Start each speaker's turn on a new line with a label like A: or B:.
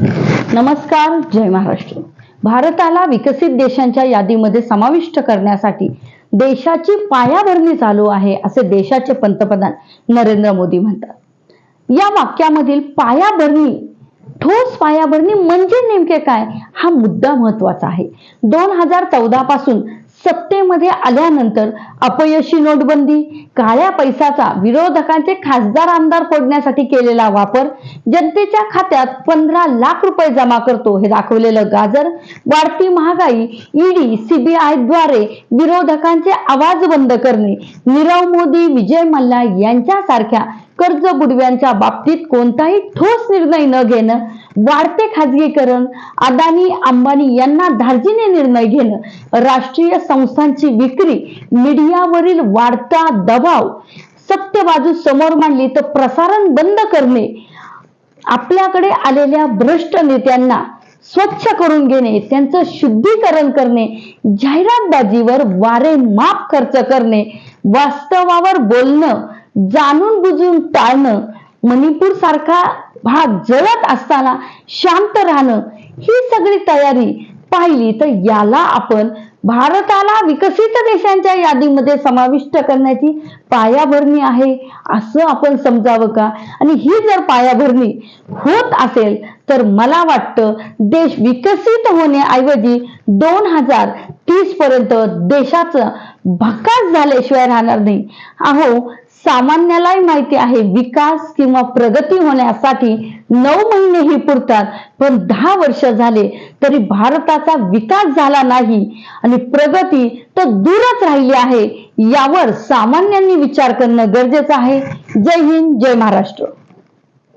A: नमस्कार जय महाराष्ट्र. भारताला विकसित देशांच्या यादीमध्ये समाविष्ट करण्यासाठी देशाची पायाभरणी चालू आहे असे देशाचे पंतप्रधान नरेंद्र मोदी म्हणतात. या वाक्यामधील पायाभरणी ठोस पायाभरणी म्हणजे नेमके काय? हा मुद्दा महत्त्वाचा आहे. दोन हजार चौदा पासून सत्तेमध्ये आल्यानंतर अपयशी नोटबंदी काळ्या पैशाचा विरोधकांचे खासदार आमदार फोडण्यासाठी केलेला वापर जनतेच्या खात्यात पंधरा लाख रुपये जमा करतो हे दाखवलेलं गाजर वाढती महागाई ईडी सीबीआयद्वारे विरोधकांचे आवाज बंद करणे नीरव मोदी विजय मल्ला यांच्यासारख्या कर्ज बुडव्यांच्या बाबतीत कोणताही ठोस निर्णय न घेणं वाढते खाजगीकरण अदानी अंबानी यांना धार्जीने निर्णय घेणं राष्ट्रीय संस्थांची विक्री मीडियावरील वाढता दबाव सत्य बाजू समोर मांडली तर प्रसारण बंद करणे आपल्याकडे आलेल्या भ्रष्ट नेत्यांना स्वच्छ करून घेणे त्यांचं शुद्धीकरण करणे जाहिरातबाजीवर वारे माप खर्च करणे वास्तवावर बोलणं जाणून बुजून टाळणं मणिपूर सारखा भाग जळत असताना शांत राहणं ही सगळी तयारी पाहिली तर याला आपण भारताला विकसित देशांच्या यादीमध्ये समाविष्ट करण्याची पायाभरणी आहे असं आपण समजावं का? आणि ही जर पायाभरणी होत असेल तर मला वाटतं देश विकसित होण्याऐवजी दोन हजार तीस पर्यंत देशाचं भकास झाल्याशिवाय राहणार नाही. अहो सामान्यालाही माहिती आहे विकास किंवा प्रगती होण्यासाठी नऊ महिनेही पुरतात पण दहा वर्ष झाले तरी भारताचा विकास झाला नाही आणि प्रगती तर दूरच राहिली आहे यावर सामान्यांनी विचार करणं गरजेचं आहे. जय हिंद जय महाराष्ट्र.